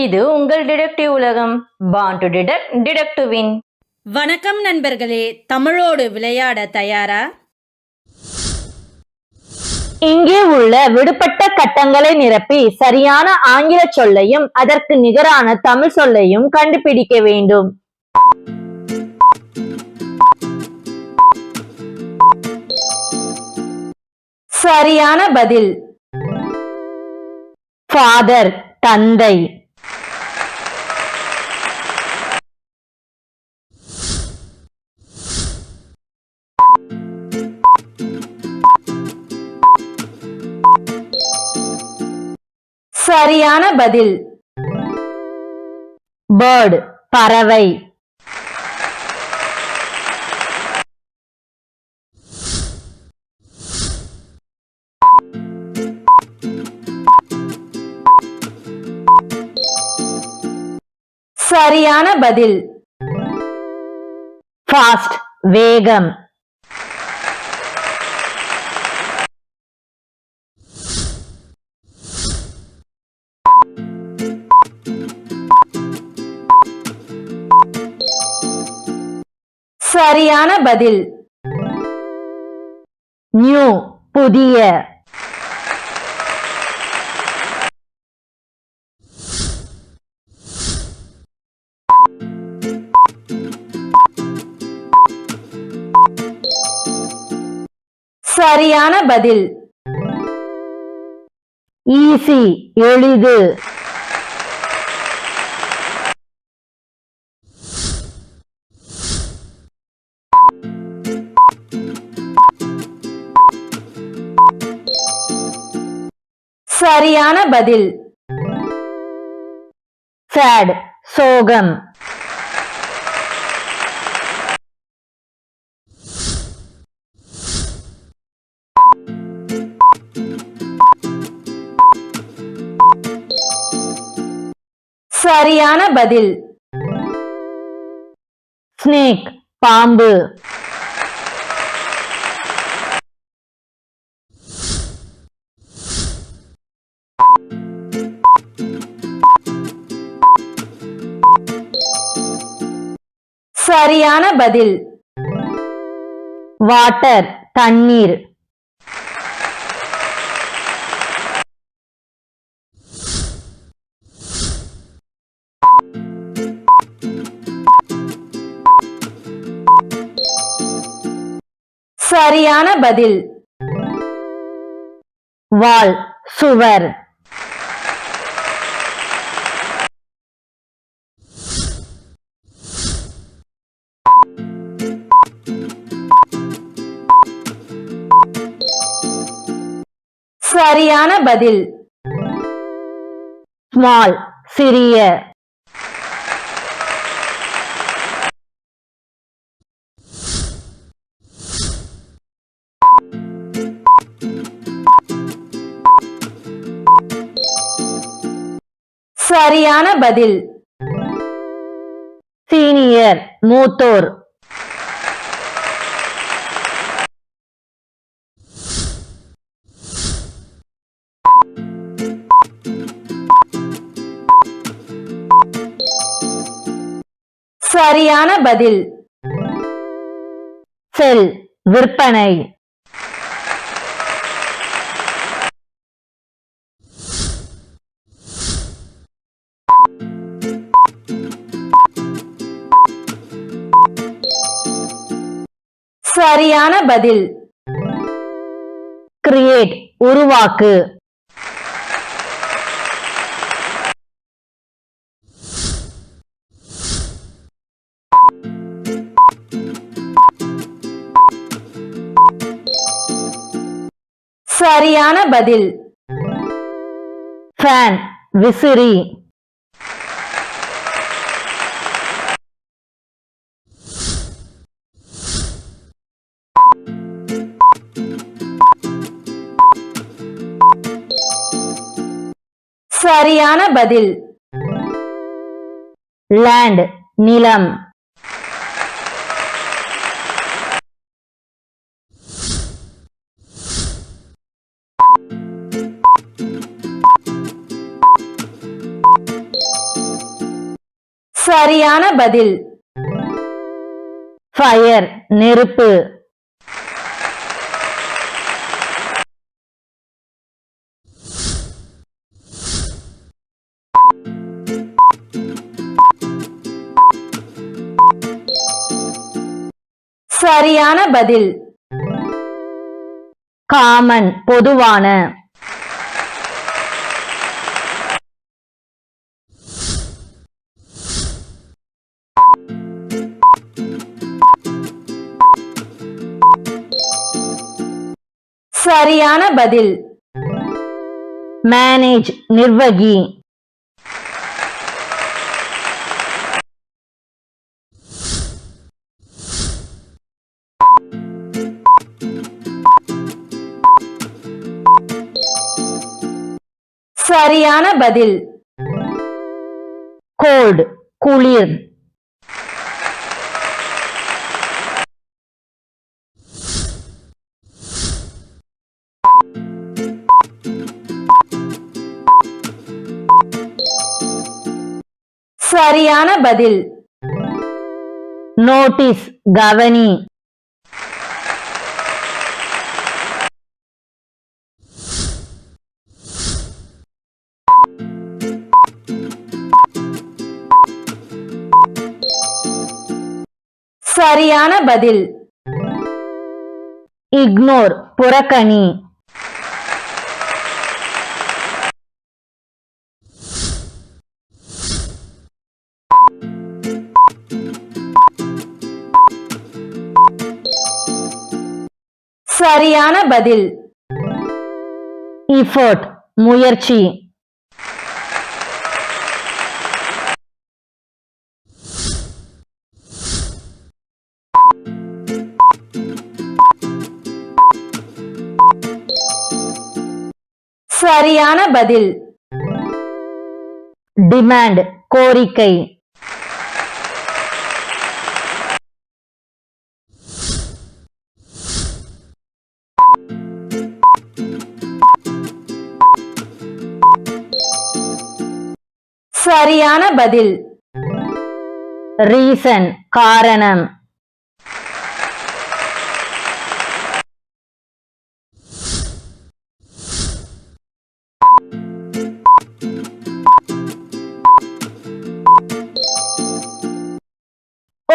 இது உங்கள் டிடெக்டிவ் உலகம். Born to detect detect to win வணக்கம் நண்பர்களே தமிழோடு விளையாட தயாரா? இங்கே உள்ள விடுபட்ட கட்டங்களை நிரப்பி சரியான ஆங்கில சொல்லையும் அதற்கு நிகரான தமிழ் சொல்லையும் கண்டுபிடிக்க வேண்டும். சரியான பதில். ஃபாதர் தந்தை. சரியான பதில். பேர்டு பறவை. சரியான பதில். ஃபாஸ்ட் வேகம். சரியான பதில். நியூ புதிய. சரியான பதில். ஈஸி எளிது. சரியான பதில். சேட் சோகம். சரியான பதில். ஸ்னேக் பாம்பு. சரியான பதில். வாட்டர் தண்ணீர். சரியான பதில். வால் சுவர். சரியான பதில். ஸ்மால் சிறிய. சரியான பதில். சீனியர் மூத்தோர். சரியான பதில். செல் விற்பனை. சரியான பதில். கிரியேட் உருவாக்கு. சரியான பதில். ஃபேன் விசிறி. சரியான பதில். லேண்ட் நிலம். சரியான பதில். ஃபயர் நெருப்பு. சரியான பதில். காமன் பொதுவான. சரியான பதில். மேனேஜ் நிர்வகி. சரியான பதில். கோல்டு குளிர். சரியான பதில். நோட்டீஸ் கவனி. சரியான பதில். இக்னோர் புறக்கணி. சரியான பதில். இஃபோர்ட் முயற்சி. சரியான பதில். டிமாண்ட் கோரிக்கை. சரியான பதில். ரீசன் காரணம்.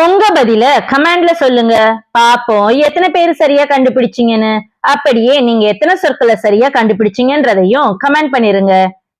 உங்க பதில கமெண்ட்ல சொல்லுங்க. பாப்போம் எத்தனை பேர் சரியா கண்டுபிடிச்சீங்கன்னு. அப்படியே நீங்க எத்தனை சொற்களை சரியா கண்டுபிடிச்சீங்கன்றதையும் கமெண்ட் பண்ணிருங்க.